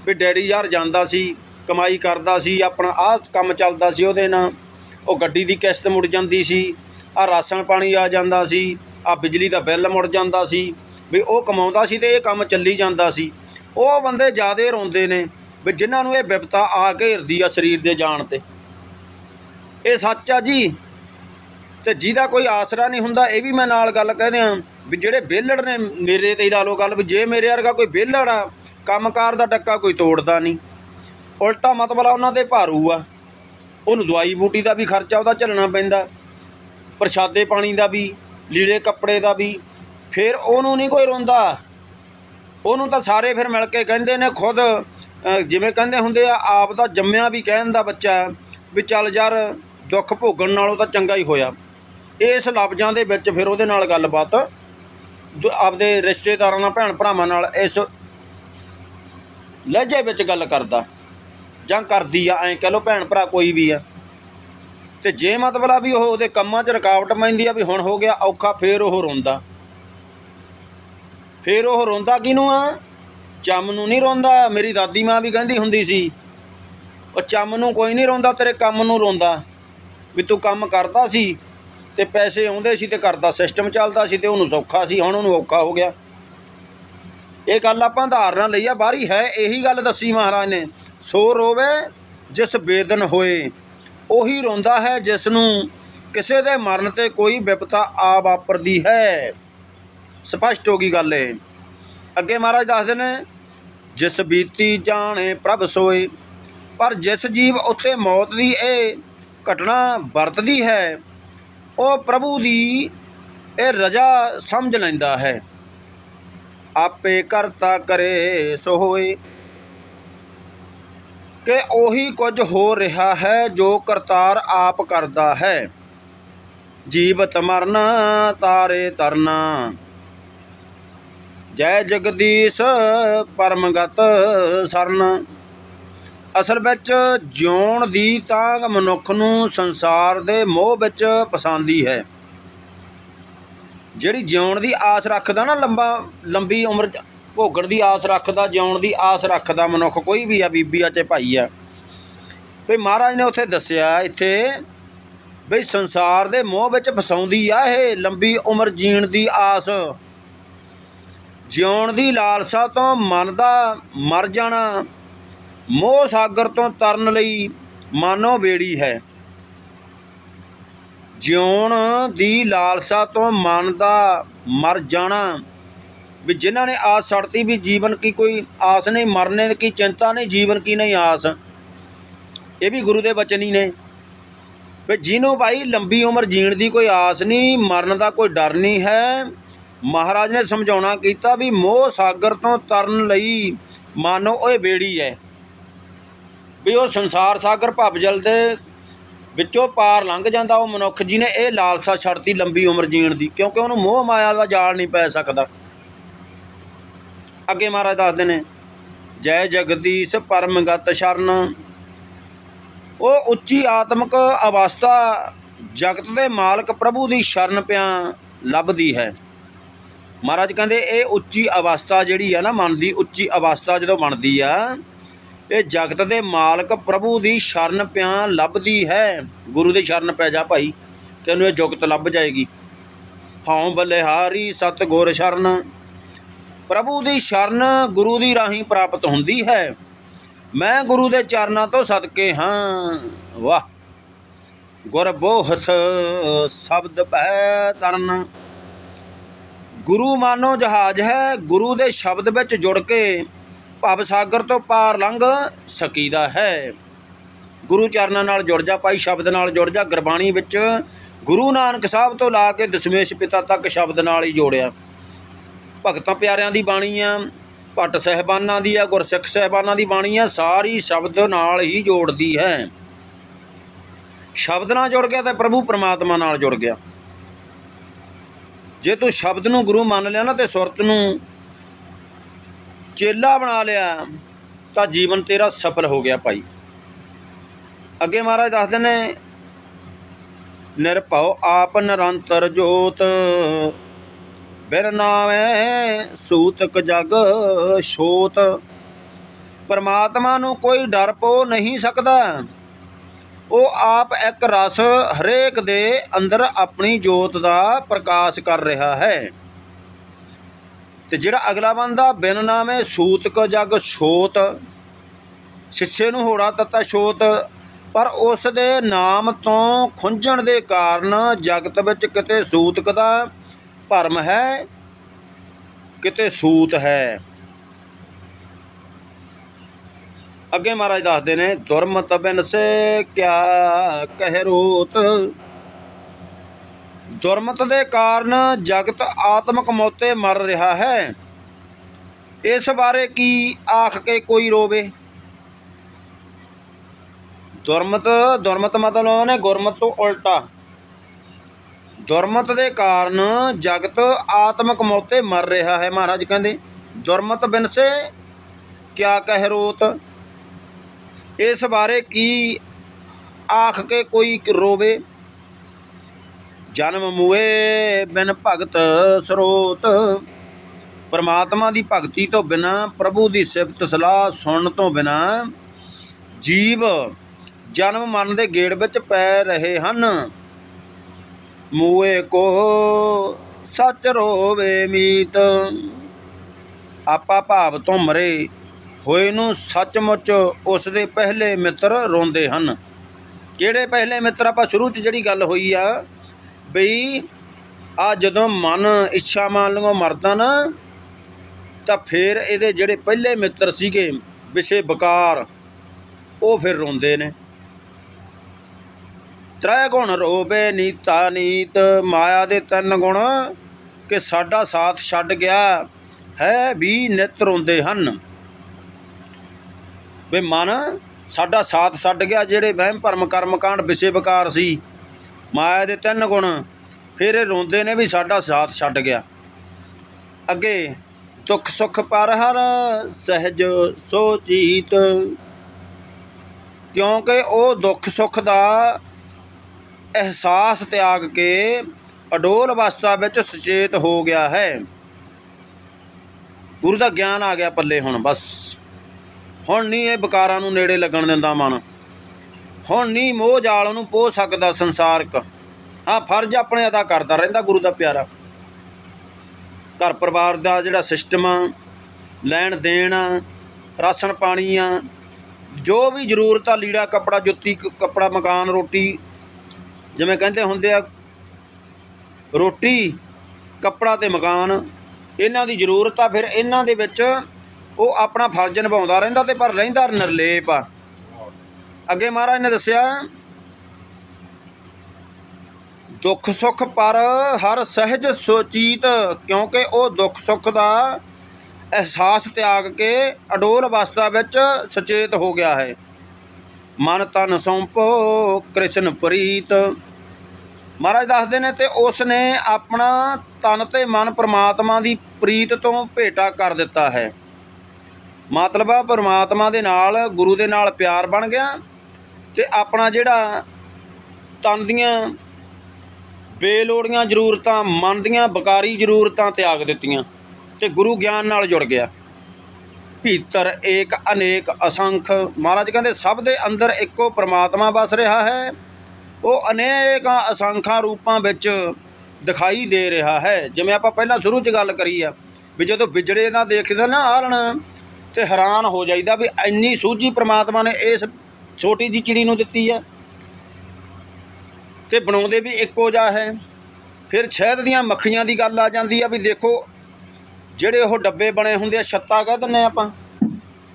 ਵੀ ਡੈਡੀ ਯਾਰ ਜਾਂਦਾ ਸੀ, ਕਮਾਈ ਕਰਦਾ ਸੀ, ਆਪਣਾ ਆਹ ਕੰਮ ਚੱਲਦਾ ਸੀ ਉਹਦੇ ਨਾਲ, ਉਹ ਗੱਡੀ ਦੀ ਕਿਸ਼ਤ ਮੁੜ ਜਾਂਦੀ ਸੀ ਆ ਰਾਸ਼ਨ ਪਾਣੀ ਆ ਜਾਂਦਾ ਸੀ, ਆ ਬਿਜਲੀ ਦਾ ਬਿੱਲ ਮੁੜ ਜਾਂਦਾ ਸੀ, ਵੀ ਉਹ ਕਮਾਉਂਦਾ ਸੀ ਤੇ ਇਹ ਕੰਮ ਚੱਲੀ ਜਾਂਦਾ ਸੀ। ਉਹ ਬੰਦੇ ਜਿਆਦੇ ਰੋਂਦੇ ਨੇ ਵੀ ਜਿਨ੍ਹਾਂ ਨੂੰ ਇਹ ਵਿਪਤਾ ਆ ਘੇਰਦੀ ਆ ਸਰੀਰ ਦੇ ਜਾਣ ਤੇ। ਇਹ ਸੱਚ ਆ ਜੀ। ਤੇ ਜਿਹਦਾ ਕੋਈ ਆਸਰਾ ਨਹੀਂ ਹੁੰਦਾ, ਇਹ ਵੀ ਮੈਂ ਨਾਲ ਗੱਲ ਕਹਦੇ ਆ ਵੀ ਜਿਹੜੇ ਵਿਹਲੜ ਨੇ ਮੇਰੇ ਤੇ ਹੀ ਲਾ ਲਓ ਗੱਲ, ਵੀ ਜੇ ਮੇਰੇ ਵਰਗਾ ਕੋਈ ਵਿਹਲੜ ਆ, ਕੰਮਕਾਰ ਦਾ ਟੱਕਾ ਕੋਈ ਤੋੜਦਾ ਨਹੀਂ। ਉਲਟਾ ਮਤਲਬ ਉਹਨਾਂ ਦੇ ਭਾਰੂ ਆ। ਉਹਨੂੰ ਦਵਾਈ ਬੂਟੀ ਦਾ ਵੀ ਖਰਚਾ ਉਹਦਾ ਝੱਲਣਾ ਪੈਂਦਾ। ਪ੍ਰਸ਼ਾਦੇ ਪਾਣੀ ਦਾ ਵੀ, ਲੀੜੇ ਕੱਪੜੇ ਦਾ ਵੀ, ਫਿਰ ਉਹਨੂੰ ਨਹੀਂ ਕੋਈ ਰੋਂਦਾ। ਉਹਨੂੰ ਤਾਂ ਸਾਰੇ ਫਿਰ ਮਿਲ ਕੇ ਕਹਿੰਦੇ ਨੇ ਖੁਦ ਜਿਵੇਂ ਕਹਿੰਦੇ ਹੁੰਦੇ ਆ, ਆਪ ਦਾ ਜੰਮਿਆ ਵੀ ਕਹਿਣ ਦਾ ਬੱਚਾ ਵੀ ਚੱਲ ਯਾਰ ਦੁੱਖ ਭੋਗਣ ਨਾਲੋਂ ਤਾਂ ਚੰਗਾ ਹੀ ਹੋਇਆ। ਇਸ ਲਫ਼ਜ਼ਾਂ ਦੇ ਵਿੱਚ ਫਿਰ ਉਹਦੇ ਨਾਲ ਗੱਲਬਾਤ ਆਪਦੇ ਰਿਸ਼ਤੇਦਾਰਾਂ ਨਾਲ, ਭੈਣ ਭਰਾਵਾਂ ਨਾਲ ਇਸ ਲਹਿਜੇ ਵਿੱਚ ਗੱਲ ਕਰਦਾ, ਜਾਂ ਕਰਦੀ ਆ, ਐਂ ਕਹਿ ਲਓ ਭੈਣ ਭਰਾ ਕੋਈ ਵੀ ਆ। ਤੇ ਜੇ ਮਤਲਬ ਆ ਵੀ ਉਹ ਉਹਦੇ ਕੰਮਾਂ 'ਚ ਰੁਕਾਵਟ ਪੈਂਦੀ ਆ ਵੀ ਹੁਣ ਹੋ ਗਿਆ ਔਖਾ, ਫੇਰ ਉਹ ਰੋਂਦਾ। ਫੇਰ ਉਹ ਰੋਂਦਾ ਕਿਹਨੂੰ ਆ? ਚੰਮ ਨੂੰ ਨਹੀਂ ਰੋਂਦਾ। ਮੇਰੀ ਦਾਦੀ ਮਾਂ ਵੀ ਕਹਿੰਦੀ ਹੁੰਦੀ ਸੀ, ਉਹ ਚੰਮ ਨੂੰ ਕੋਈ ਨਹੀਂ ਰੋਂਦਾ, ਤੇਰੇ ਕੰਮ ਨੂੰ ਰੋਂਦਾ। ਵੀ ਤੂੰ ਕੰਮ ਕਰਦਾ ਸੀ ਤੇ ਪੈਸੇ ਆਉਂਦੇ ਸੀ ਤੇ ਕਰਦਾ ਸਿਸਟਮ ਚੱਲਦਾ ਸੀ ਤੇ ਉਹਨੂੰ ਸੌਖਾ ਸੀ, ਹੁਣ ਉਹਨੂੰ ਔਖਾ ਹੋ ਗਿਆ। ਇਹ ਗੱਲ ਆਪਾਂ ਧਾਰਨਾ ਲਈ ਆ, ਬਾਹਰੀ ਹੈ, ਇਹੀ ਗੱਲ ਦੱਸੀ ਮਹਾਰਾਜ ਨੇ, ਸੋ ਰੋਵੇ, ਜਿਸ ਬੇਦਨ ਹੋਏ। ਉਹੀ ਰੋਂਦਾ ਹੈ ਜਿਸ ਨੂੰ ਕਿਸੇ ਦੇ ਮਰਨ ਤੇ ਕੋਈ ਵਿਪਤਾ ਆ ਵਾਪਰਦੀ ਹੈ। ਸਪਸ਼ਟ ਹੋ ਗਈ ਗੱਲ ਇਹ। ਅੱਗੇ ਮਹਾਰਾਜ ਦੱਸਦੇ ਨੇ, ਜਿਸ ਬੀਤੀ ਜਾਣੇ ਪ੍ਰਭ ਸੋਏ, ਪਰ ਜਿਸ ਜੀਵ ਉੱਤੇ ਮੌਤ ਦੀ ਇਹ ਘਟਨਾ ਵਰਤਦੀ ਹੈ, ਉਹ ਪ੍ਰਭੂ ਦੀ ਇਹ ਰਜਾ ਸਮਝ ਲੈਂਦਾ ਹੈ। ਆਪੇ ਕਰਤਾ ਕਰੇ ਸੋ ਹੋਏ ਕਿ ਉਹੀ ਕੁਝ ਹੋ ਰਿਹਾ ਹੈ ਜੋ ਕਰਤਾਰ ਆਪ ਕਰਦਾ ਹੈ। ਜੀਵਤ ਮਰਨ, ਤਾਰੇ ਤਰਨਾ। ਜੈ ਜਗਦੀਸ਼ ਪਰਮਗਤ ਸਰਨ। ਅਸਲ ਵਿੱਚ ਜਿਉਣ ਦੀ ਤਾਂ ਮਨੁੱਖ ਨੂੰ ਸੰਸਾਰ ਦੇ ਮੋਹ ਵਿੱਚ ਪਸੰਦੀ ਹੈ। ਜਿਹੜੀ ਜਿਉਣ ਦੀ ਆਸ ਰੱਖਦਾ ਨਾ ਲੰਬਾ, ਲੰਬੀ ਉਮਰ 'ਚ ਭੋਗਣ ਦੀ ਆਸ ਰੱਖਦਾ, ਜਿਉਣ ਦੀ ਆਸ ਰੱਖਦਾ ਮਨੁੱਖ ਕੋਈ ਵੀ ਆ, ਬੀਬੀ ਆ ਚਾਹੇ ਭਾਈ ਆ। ਵੀ ਮਹਾਰਾਜ ਨੇ ਉੱਥੇ ਦੱਸਿਆ ਇੱਥੇ ਬਈ ਸੰਸਾਰ ਦੇ ਮੋਹ ਵਿੱਚ ਫਸਾਉਂਦੀ ਆ ਇਹ ਲੰਬੀ ਉਮਰ ਜੀਣ ਦੀ ਆਸ। ਜਿਉਣ ਦੀ ਲਾਲਸਾ ਤੋਂ ਮਨ ਦਾ ਮਰ ਜਾਣਾ, ਮੋਹ ਸਾਗਰ ਤੋਂ ਤਰਨ ਲਈ ਮਾਨੋ ਬੇੜੀ ਹੈ। ਜਿਉਣ ਦੀ ਲਾਲਸਾ ਤੋਂ ਮਨ ਦਾ ਮਰ ਜਾਣਾ ਵੀ ਜਿਨ੍ਹਾਂ ਨੇ ਆਸ ਛੱਡਤੀ ਵੀ ਜੀਵਨ ਕੀ ਕੋਈ ਆਸ ਨਹੀਂ, ਮਰਨੇ ਕੀ ਚਿੰਤਾ ਨਹੀਂ, ਜੀਵਨ ਕੀ ਨਹੀਂ ਆਸ। ਇਹ ਵੀ ਗੁਰੂ ਦੇ ਬਚਨ ਹੀ ਨੇ। ਵੀ ਜਿਹਨੂੰ ਭਾਈ ਲੰਬੀ ਉਮਰ ਜੀਣ ਦੀ ਕੋਈ ਆਸ ਨਹੀਂ, ਮਰਨ ਦਾ ਕੋਈ ਡਰ ਨਹੀਂ ਹੈ। ਮਹਾਰਾਜ ਨੇ ਸਮਝਾਉਣਾ ਕੀਤਾ ਵੀ ਮੋਹ ਸਾਗਰ ਤੋਂ ਤਰਨ ਲਈ ਮਾਨੋ ਓਏ ਬੇੜੀ ਹੈ। ਵੀ ਉਹ ਸੰਸਾਰ ਸਾਗਰ ਭਵਜਲ ਦੇ ਵਿੱਚੋਂ ਪਾਰ ਲੰਘ ਜਾਂਦਾ, ਉਹ ਮਨੁੱਖ ਜੀ ਨੇ ਇਹ ਲਾਲਸਾ ਛੱਡਤੀ ਲੰਬੀ ਉਮਰ ਜੀਣ ਦੀ, ਕਿਉਂਕਿ ਉਹਨੂੰ ਮੋਹ ਮਾਇਆ ਦਾ ਜਾਲ ਨਹੀਂ ਪੈ ਸਕਦਾ। ਅੱਗੇ ਮਹਾਰਾਜ ਦੱਸਦੇ ਨੇ, ਜੈ ਜਗਦੀਸ਼ ਪਰਮਗਤ ਸ਼ਰਨ। ਉਹ ਉੱਚੀ ਆਤਮਿਕ ਅਵਸਥਾ ਜਗਤ ਦੇ ਮਾਲਕ ਪ੍ਰਭੂ ਦੀ ਸ਼ਰਨ ਪਿਆ ਲੱਭਦੀ ਹੈ। ਮਹਾਰਾਜ ਕਹਿੰਦੇ, ਇਹ ਉੱਚੀ ਅਵਸਥਾ ਜਿਹੜੀ ਆ ਨਾ, ਮਨ ਦੀ ਉੱਚੀ ਅਵਸਥਾ ਜਦੋਂ ਬਣਦੀ ਆ, ਇਹ ਜਗਤ ਦੇ ਮਾਲਕ ਪ੍ਰਭੂ ਦੀ ਸ਼ਰਨ ਪਿਆ ਲੱਭਦੀ ਹੈ। ਗੁਰੂ ਦੀ ਸ਼ਰਨ ਪੈ ਜਾ ਭਾਈ, ਤੈਨੂੰ ਇਹ ਜੁਗਤ ਲੱਭ ਜਾਏਗੀ। ਹਉ ਬਲਿਹਾਰੀ ਸਤ ਗੁਰ ਸ਼ਰਨ। ਪ੍ਰਭੂ ਦੀ ਸ਼ਰਨ ਗੁਰੂ ਦੀ ਰਾਹੀਂ ਪ੍ਰਾਪਤ ਹੁੰਦੀ ਹੈ। ਮੈਂ ਗੁਰੂ ਦੇ ਚਰਨਾਂ ਤੋਂ ਸਦਕੇ ਹਾਂ। ਵਾਹ। ਗੁਰ ਸ਼ਬਦ ਪੈ ਤਰਨ। ਗੁਰੂ ਮਾਨੋ ਜਹਾਜ਼ ਹੈ। ਗੁਰੂ ਦੇ ਸ਼ਬਦ ਵਿੱਚ ਜੁੜ ਕੇ ਭਵ ਸਾਗਰ ਤੋਂ ਪਾਰ ਲੰਘ ਸਕੀਦਾ ਹੈ। ਗੁਰੂ ਚਰਨਾਂ ਨਾਲ ਜੁੜ ਜਾ ਭਾਈ, ਸ਼ਬਦ ਨਾਲ ਜੁੜ ਜਾ। ਗੁਰਬਾਣੀ ਵਿੱਚ ਗੁਰੂ ਨਾਨਕ ਸਾਹਿਬ ਤੋਂ ਲਾ ਕੇ ਦਸ਼ਮੇਸ਼ ਪਿਤਾ ਤੱਕ ਸ਼ਬਦ ਨਾਲ ਹੀ ਜੋੜਿਆ। ਭਗਤਾਂ ਪਿਆਰਿਆਂ ਦੀ ਬਾਣੀ ਆ, ਭੱਟ ਸਹਿਬਾਨਾਂ ਦੀ ਆ, ਗੁਰਸਿੱਖ ਸਹਿਬਾਨਾਂ ਦੀ ਬਾਣੀ ਆ, ਸਾਰੀ ਸ਼ਬਦ ਨਾਲ ਹੀ ਜੋੜਦੀ ਹੈ। ਸ਼ਬਦ ਨਾਲ ਜੁੜ ਗਿਆ ਤਾਂ ਪ੍ਰਭੂ ਪਰਮਾਤਮਾ ਨਾਲ ਜੁੜ ਗਿਆ। ਜੇ ਤੂੰ ਸ਼ਬਦ ਨੂੰ ਗੁਰੂ ਮੰਨ ਲਿਆ ਨਾ ਤੇ ਸੁਰਤ ਨੂੰ ਚੇਲਾ ਬਣਾ ਲਿਆ, ਤਾਂ ਜੀਵਨ ਤੇਰਾ ਸਫਲ ਹੋ ਗਿਆ ਭਾਈ। ਅੱਗੇ ਮਹਾਰਾਜ ਦੱਸਦੇ ਨੇ, ਨਿਰਭਉ ਆਪ ਨਿਰੰਤਰ ਜੋਤ ਬਿਰ ਨਾਵੇਂ ਸੂਤਕ ਜਗ ਛੋਤ। ਪਰਮਾਤਮਾ ਨੂੰ ਕੋਈ ਡਰ ਪੋ ਨਹੀਂ ਸਕਦਾ। ਉਹ ਆਪ ਇੱਕ ਰਸ ਹਰੇਕ ਦੇ ਅੰਦਰ ਆਪਣੀ ਜੋਤ ਦਾ ਪ੍ਰਕਾਸ਼ ਕਰ ਰਿਹਾ ਹੈ। ਤੇ ਜਿਹੜਾ ਅਗਲਾ ਬੰਦਾ ਬਿਨ ਨਾਮੇ ਸੂਤਕ ਜਗ ਛੋਤ ਸਿੱਛੇ ਨੂੰ ਹੋੜਾ ਤਤਾ ਛੋਤ, ਪਰ ਉਸ ਦੇ ਨਾਮ ਤੋਂ ਖੁੰਝਣ ਦੇ ਕਾਰਨ ਜਗਤ ਵਿੱਚ ਕਿਤੇ ਸੂਤਕ ਦਾ ਭਰਮ ਹੈ, ਕਿਤੇ ਸੂਤ ਹੈ। ਅੱਗੇ ਮਹਾਰਾਜ ਦੱਸਦੇ ਨੇ ਦੁਰਮਤ ਬਿਨ ਸੇ ਕਿਆ ਕਹਿ ਰੋਤ। ਦੁਰਮਤ ਦੇ ਕਾਰਨ ਜਗਤ ਆਤਮਕ ਮੌਤੇ ਮਰ ਰਿਹਾ ਹੈ। ਇਸ ਬਾਰੇ ਕੀ ਆਖ ਕੇ ਕੋਈ ਰੋਵੇ? ਦੁਰਮਤ ਦੁਰਮਤ ਮਤਲਬ ਉਹਨੇ ਗੁਰਮਤ ਤੋਂ ਉਲਟਾ। ਦੁਰਮਤ ਦੇ ਕਾਰਨ ਜਗਤ ਆਤਮਕ ਮੋਤੇ ਮਰ ਰਿਹਾ ਹੈ ਮਹਾਰਾਜ ਕਹਿੰਦੇ, ਦੁਰਮਤ ਬਿਨਸੇ ਕਿਆ ਕਹਿ ਰੋਤ? ਇਸ ਬਾਰੇ ਕੀ ਆਖ ਕੇ ਕੋਈ ਰੋਵੇ? ਜਨਮ ਮੂਏ ਬਿਨ ਭਗਤ ਸਰੋਤ। ਪਰਮਾਤਮਾ ਦੀ ਭਗਤੀ ਤੋਂ ਬਿਨਾ, ਪ੍ਰਭੂ ਦੀ ਸਿਫਤ ਸਲਾਹ ਸੁਣਨ ਤੋਂ ਬਿਨਾ ਜੀਵ ਜਨਮ ਮਰਨ ਦੇ ਗੇੜ ਵਿੱਚ ਪੈ ਰਹੇ ਹਨ। ਮੂਏ ਕੋ ਸੱਚ ਰੋਵੇ ਮੀਤ। ਆਪਾ ਭਾਵ ਤੋਂ ਮਰੇ, ਹੋਏ ਨੂੰ ਸੱਚਮੁੱਚ ਉਸ ਦੇ ਪਹਿਲੇ ਮਿੱਤਰ ਰੋਂਦੇ ਹਨ। ਕਿਹੜੇ ਪਹਿਲੇ ਮਿੱਤਰ? ਆਪਾਂ ਸ਼ੁਰੂ 'ਚ ਜਿਹੜੀ ਗੱਲ ਹੋਈ ਆ, ਬਈ ਆ ਜਦੋਂ ਮਨ ਇੱਛਾ ਮੰਨ ਲਓ ਮਰਦਾ ਨਾ, ਤਾਂ ਫਿਰ ਇਹਦੇ ਜਿਹੜੇ ਪਹਿਲੇ ਮਿੱਤਰ ਸੀਗੇ, ਵਿਸ਼ੇ ਬਕਾਰ, ਉਹ ਫਿਰ ਰੋਂਦੇ ਨੇ। ਤ੍ਰੈ ਗੁਣ ਰੋਵੇ ਨੀਤਾ ਨੀਤ, ਮਾਇਆ ਦੇ ਤਿੰਨ ਗੁਣ ਕਿ ਸਾਡਾ ਸਾਥ ਛੱਡ ਗਿਆ ਹੈ ਵੀ ਨਿਤ ਰੋਂਦੇ ਹਨ। ਵੀ ਮਨ ਸਾਡਾ ਸਾਥ ਛੱਡ ਗਿਆ, ਜਿਹੜੇ ਵਹਿਮ ਭਰਮ ਕਰਮ ਕਾਂਡ ਵਿਸ਼ੇ ਵਿਕਾਰ ਸੀ, ਮਾਇਆ ਦੇ ਤਿੰਨ ਗੁਣ ਫਿਰ ਇਹ ਰੋਂਦੇ ਨੇ ਵੀ ਸਾਡਾ ਸਾਥ ਛੱਡ ਗਿਆ। ਅੱਗੇ, ਦੁੱਖ ਸੁੱਖ ਪਰ ਹਰ ਸਹਿਜ ਸੋ ਸੋਚੀਤ ਕਿਉਂਕਿ ਉਹ ਦੁੱਖ ਸੁੱਖ ਦਾ ਅਹਿਸਾਸ ਤਿਆਗ ਕੇ ਅਡੋਲ ਅਵਸਥਾ ਵਿੱਚ ਸੁਚੇਤ ਹੋ ਗਿਆ ਹੈ। ਗੁਰੂ ਦਾ ਗਿਆਨ ਆ ਗਿਆ ਪੱਲੇ ਹੁਣ ਬਸ। ਹੁਣ ਨਹੀਂ ਇਹ ਵਿਕਾਰਾਂ ਨੂੰ ਨੇੜੇ ਲੱਗਣ ਦਿੰਦਾ ਮਨ। ਹੁਣ ਨਹੀਂ ਮੋਹ ਜਾਲ ਨੂੰ ਪੋ ਸਕਦਾ ਸੰਸਾਰਕ। ਹਾਂ ਫਰਜ਼ ਆਪਣੇ ਅਦਾ ਕਰਦਾ ਰਹਿੰਦਾ ਗੁਰੂ ਦਾ ਪਿਆਰਾ। ਘਰ ਪਰਿਵਾਰ ਦਾ ਜਿਹੜਾ ਸਿਸਟਮ ਆ ਲੈਣ ਦੇਣ ਆ, ਰਾਸ਼ਨ ਪਾਣੀ ਆ ਜੋ ਵੀ ਜ਼ਰੂਰਤ ਆ ਲੀੜਾ ਕੱਪੜਾ ਜੁੱਤੀ ਕੱਪੜਾ ਮਕਾਨ ਰੋਟੀ ਜਿਵੇਂ ਕਹਿੰਦੇ ਹੁੰਦੇ ਆ, ਰੋਟੀ, ਕੱਪੜਾ ਤੇ ਮਕਾਨ, ਇਹਨਾਂ ਦੀ ਜ਼ਰੂਰਤ ਆ, ਫਿਰ ਇਹਨਾਂ ਦੇ ਵਿੱਚ ਉਹ ਆਪਣਾ ਫਰਜ਼ ਨਿਭਾਉਂਦਾ ਰਹਿੰਦਾ ਤੇ ਪਰ ਰਹਿੰਦਾ ਨਿਰਲੇਪ ਆ। ਅੱਗੇ ਮਹਾਰਾਜ ਨੇ ਦੱਸਿਆ, ਦੁੱਖ ਸੁੱਖ ਪਰ ਹਰ ਸਹਿਜ ਸੁਚੀਤ, ਕਿਉਂਕਿ ਉਹ ਦੁੱਖ ਸੁੱਖ ਦਾ ਅਹਿਸਾਸ ਤਿਆਗ ਕੇ ਅਡੋਲ ਅਵਸਥਾ ਵਿੱਚ ਸੁਚੇਤ ਹੋ ਗਿਆ ਹੈ। ਮਨ ਤਨ ਸੌਂਪੋ ਕ੍ਰਿਸ਼ਨ ਪ੍ਰੀਤ। ਮਹਾਰਾਜ ਦੱਸਦੇ ਨੇ ਤੇ ਉਸ ਨੇ ਆਪਣਾ ਤਨ ਤੇ ਮਨ ਪ੍ਰਮਾਤਮਾ ਦੀ ਪ੍ਰੀਤ ਤੋਂ ਭੇਟਾ ਕਰ ਦਿੱਤਾ ਹੈ। ਮਤਲਬ ਆ ਪ੍ਰਮਾਤਮਾ ਦੇ ਨਾਲ, ਗੁਰੂ ਦੇ ਨਾਲ ਪਿਆਰ ਬਣ ਗਿਆ ਤੇ ਆਪਣਾ ਜਿਹੜਾ ਤਨ ਦੀਆਂ ਬੇਲੋੜੀਆਂ ਜ਼ਰੂਰਤਾਂ, ਮਨ ਦੀਆਂ ਬਕਾਰੀ ਜ਼ਰੂਰਤਾਂ ਤਿਆਗ ਦਿੱਤੀਆਂ ਤੇ ਗੁਰੂ ਗਿਆਨ ਨਾਲ ਜੁੜ ਗਿਆ। ਭੀਤਰ, ਏਕ, ਅਨੇਕ, ਅਸੰਖ। ਮਹਾਰਾਜ ਕਹਿੰਦੇ, ਸਭ ਦੇ ਅੰਦਰ ਇੱਕੋ ਪ੍ਰਮਾਤਮਾ ਵਸ ਰਿਹਾ ਹੈ। ਉਹ ਅਨੇਕਾਂ ਅਸੰਖਾਂ ਰੂਪਾਂ ਵਿੱਚ ਦਿਖਾਈ ਦੇ ਰਿਹਾ ਹੈ। ਜਿਵੇਂ ਆਪਾਂ ਪਹਿਲਾਂ ਸ਼ੁਰੂ 'ਚ ਗੱਲ ਕਰੀ ਆ, ਵੀ ਜਦੋਂ ਵਿਜੜੇ ਦਾ ਦੇਖਦੇ ਨਾ ਆਲਣ, ਤੇ ਹੈਰਾਨ ਹੋ ਜਾਈਦਾ ਵੀ ਇੰਨੀ ਸੂਝੀ ਪ੍ਰਮਾਤਮਾ ਨੇ ਇਸ ਛੋਟੀ ਜੀ ਚਿੜੀ ਨੂੰ ਦਿੱਤੀ ਹੈ ਤੇ ਬਣਾਉਂਦੇ ਵੀ ਇੱਕੋ ਜਿਹਾ ਹੈ। ਫਿਰ ਸ਼ਹਿਦ ਦੀਆਂ ਮੱਖੀਆਂ ਦੀ ਗੱਲ ਆ ਜਾਂਦੀ ਆ ਵੀ ਦੇਖੋ ਜਿਹੜੇ ਉਹ ਡੱਬੇ ਬਣੇ ਹੁੰਦੇ ਆ, ਛੱਤਾ ਕਹਿ ਦਿੰਨੇ ਆਪਾਂ।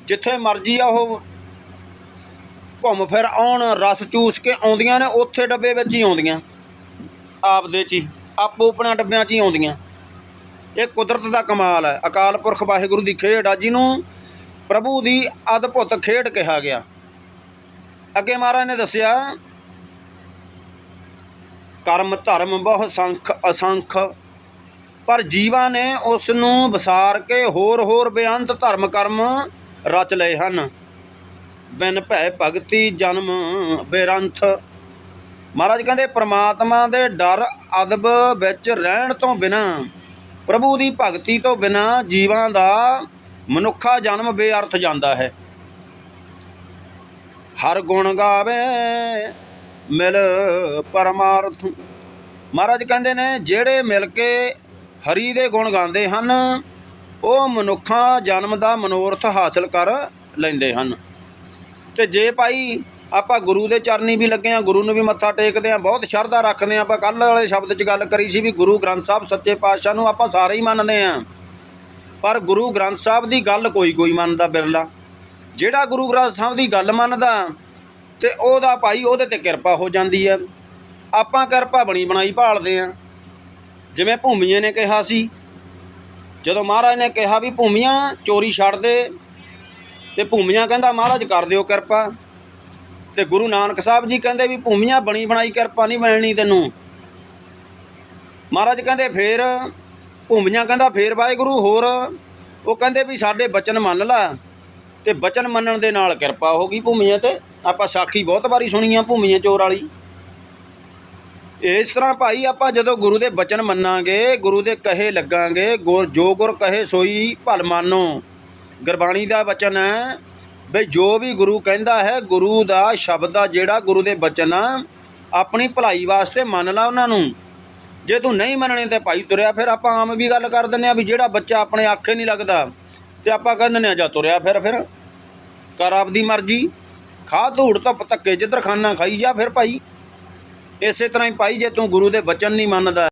ਜਿੱਥੇ ਮਰਜ਼ੀ ਆ ਉਹ ਘੁੰਮ ਫਿਰ ਆਉਣ, ਰਸ ਚੂਸ ਕੇ ਆਉਂਦੀਆਂ ਨੇ, ਉੱਥੇ ਡੱਬੇ ਵਿੱਚ ਹੀ ਆਉਂਦੀਆਂ। ਆਪਦੇ ਚ ਹੀ, ਆਪੋ ਆਪਣਾ ਡੱਬਿਆਂ 'ਚ ਹੀ ਆਉਂਦੀਆਂ। ਇਹ ਕੁਦਰਤ ਦਾ ਕਮਾਲ ਹੈ। ਅਕਾਲ ਪੁਰਖ ਵਾਹਿਗੁਰੂ ਦੀ ਖੇਡ ਆ, ਜਿਹਨੂੰ ਪ੍ਰਭੂ ਦੀ ਅਦਭੁਤ ਖੇਡ ਕਿਹਾ ਗਿਆ। ਅੱਗੇ ਮਹਾਰਾਜ ਨੇ ਦੱਸਿਆ, ਕਰਮ ਧਰਮ ਬਹੁ ਸੰਖ ਅਸੰਖ ਪਰ ਜੀਵਾਂ ਨੇ ਉਸ ਨੂੰ ਵਿਸਾਰ ਕੇ ਹੋਰ ਹੋਰ ਬੇਅੰਤ ਧਰਮ ਕਰਮ ਰਚ ਲਏ ਹਨ। ਬਿਨ ਭੈ ਭਗਤੀ ਜਨਮ ਬੇਰੰਥ। ਮਹਾਰਾਜ ਕਹਿੰਦੇ, ਪ੍ਰਮਾਤਮਾ ਦੇ ਡਰ ਅਦਬ ਵਿੱਚ ਰਹਿਣ ਤੋਂ ਬਿਨਾ, ਪ੍ਰਭੂ ਦੀ ਭਗਤੀ ਤੋਂ ਬਿਨਾ ਜੀਵਾਂ ਦਾ ਮਨੁੱਖਾ ਜਨਮ ਬੇਅਰਥ ਜਾਂਦਾ ਹੈ। ਹਰ ਗੁਣ ਗਾਵੇ, ਮਿਲ ਪਰਮਾਰਥ। ਮਹਾਰਾਜ ਕਹਿੰਦੇ ਨੇ, ਜਿਹੜੇ ਮਿਲ ਕੇ ਹਰੀ ਦੇ ਗੁਣ ਗਾਉਂਦੇ ਹਨ। ਉਹ ਮਨੁੱਖਾਂ ਜਨਮ ਦਾ ਮਨੋਰਥ ਹਾਸਲ ਕਰ ਲੈਂਦੇ ਹਨ। ਤੇ ਜੇ ਭਾਈ ਆਪਾਂ ਗੁਰੂ ਦੇ ਚਰਨੀ ਵੀ ਲੱਗੇ ਆ ਗੁਰੂ ਨੂੰ ਵੀ ਮੱਥਾ ਟੇਕਦੇ ਆ ਬਹੁਤ ਸ਼ਰਧਾ ਰੱਖਦੇ ਆ ਆਪਾਂ ਕੱਲ ਵਾਲੇ ਸ਼ਬਦ 'ਚ ਗੱਲ ਕਰੀ ਸੀ ਵੀ ਗੁਰੂ ਗ੍ਰੰਥ ਸਾਹਿਬ ਸੱਚੇ ਪਾਤਸ਼ਾਹ ਨੂੰ ਆਪਾਂ ਸਾਰੇ ਹੀ ਮੰਨਦੇ ਆ ਪਰ ਗੁਰੂ ਗ੍ਰੰਥ ਸਾਹਿਬ ਦੀ ਗੱਲ ਕੋਈ ਕੋਈ ਮੰਨਦਾ ਬਿਰਲਾ। ਜਿਹੜਾ ਗੁਰੂ ਗ੍ਰੰਥ ਸਾਹਿਬ ਦੀ ਗੱਲ ਮੰਨਦਾ, ਤੇ ਉਹਦਾ ਭਾਈ ਉਹਦੇ ਤੇ ਕਿਰਪਾ ਹੋ ਜਾਂਦੀ ਹੈ। ਆਪਾਂ ਕਿਰਪਾ ਬਣੀ ਬਣਾਈ ਭਾਲਦੇ ਆ ਜਿਵੇਂ ਭੂਮੀਏ ਨੇ ਕਿਹਾ ਸੀ, ਜਦੋਂ ਮਹਾਰਾਜ ਨੇ ਕਿਹਾ ਵੀ ਭੂਮੀਆਂ ਚੋਰੀ ਛੱਡ ਦੇ, ਤੇ ਭੂਮੀਆਂ ਕਹਿੰਦਾ, ਮਹਾਰਾਜ, ਕਰ ਦਿਓ ਕਿਰਪਾ। ਤੇ ਗੁਰੂ ਨਾਨਕ ਸਾਹਿਬ ਜੀ ਕਹਿੰਦੇ ਵੀ, ਭੂਮੀਆਂ ਬਣੀ ਬਣਾਈ, ਕਿਰਪਾ ਨਹੀਂ ਮਿਲਣੀ ਤੈਨੂੰ। ਮਹਾਰਾਜ ਕਹਿੰਦੇ, ਫੇਰ? ਭੂਮੀਆਂ ਕਹਿੰਦਾ, ਫੇਰ ਵਾਹਿਗੁਰੂ, ਹੋਰ? ਉਹ ਕਹਿੰਦੇ ਵੀ, ਸਾਡੇ ਬਚਨ ਮੰਨ ਲਾ। ਤੇ ਬਚਨ ਮੰਨਣ ਦੇ ਨਾਲ ਕਿਰਪਾ ਹੋ ਗਈ ਭੂਮੀਆਂ ਤੇ। ਆਪਾਂ ਸਾਖੀ ਬਹੁਤ ਵਾਰੀ ਸੁਣੀ ਆ, ਭੂਮੀਆਂ ਚੋਰ ਵਾਲੀ। ਇਸ ਤਰ੍ਹਾਂ ਭਾਈ ਆਪਾਂ ਜਦੋਂ ਗੁਰੂ ਦੇ ਬਚਨ ਮੰਨਾਂਗੇ ਗੁਰੂ ਦੇ ਕਹੇ ਲੱਗਾਂਗੇ ਗੁਰ ਜੋ ਗੁਰ ਕਹੇ ਸੋਈ ਭਲ ਮਾਨੋ। ਗੁਰਬਾਣੀ ਦਾ ਬਚਨ ਹੈ ਬਈ ਜੋ ਵੀ ਗੁਰੂ ਕਹਿੰਦਾ ਹੈ ਗੁਰੂ ਦਾ ਸ਼ਬਦ ਆ ਜਿਹੜਾ ਗੁਰੂ ਦੇ ਬਚਨ ਆ, ਆਪਣੀ ਭਲਾਈ ਵਾਸਤੇ ਮੰਨ ਲਾ ਉਹਨਾਂ ਨੂੰ। ਜੇ ਤੂੰ ਨਹੀਂ ਮੰਨਣੇ ਤੇ ਭਾਈ ਤੁਰਿਆ ਫਿਰ ਆਪਾਂ ਆਮ ਵੀ ਗੱਲ ਕਰ ਦਿੰਦੇ ਆ ਵੀ ਜਿਹੜਾ ਬੱਚਾ ਆਪਣੇ ਆਖੇ ਨਹੀਂ ਲੱਗਦਾ ਤੇ ਆਪਾਂ ਕਹਿੰਦੇ ਨੇ ਆ ਜਾ ਤੁਰਿਆ ਫਿਰ ਫਿਰ। ਕਰ ਆਪਦੀ ਮਰਜ਼ੀ। ਖਾ ਧੂੜ ਧੁੱਪ ਧੱਕੇ ਜਿੱਧਰ ਖਾਨਾ ਖਾਈ ਜਾ ਫਿਰ ਭਾਈ। ਇਸੇ ਤਰ੍ਹਾਂ ਹੀ ਭਾਈ ਜੇ ਤੂੰ ਗੁਰੂ ਦੇ ਬਚਨ ਨਹੀਂ ਮੰਨਦਾ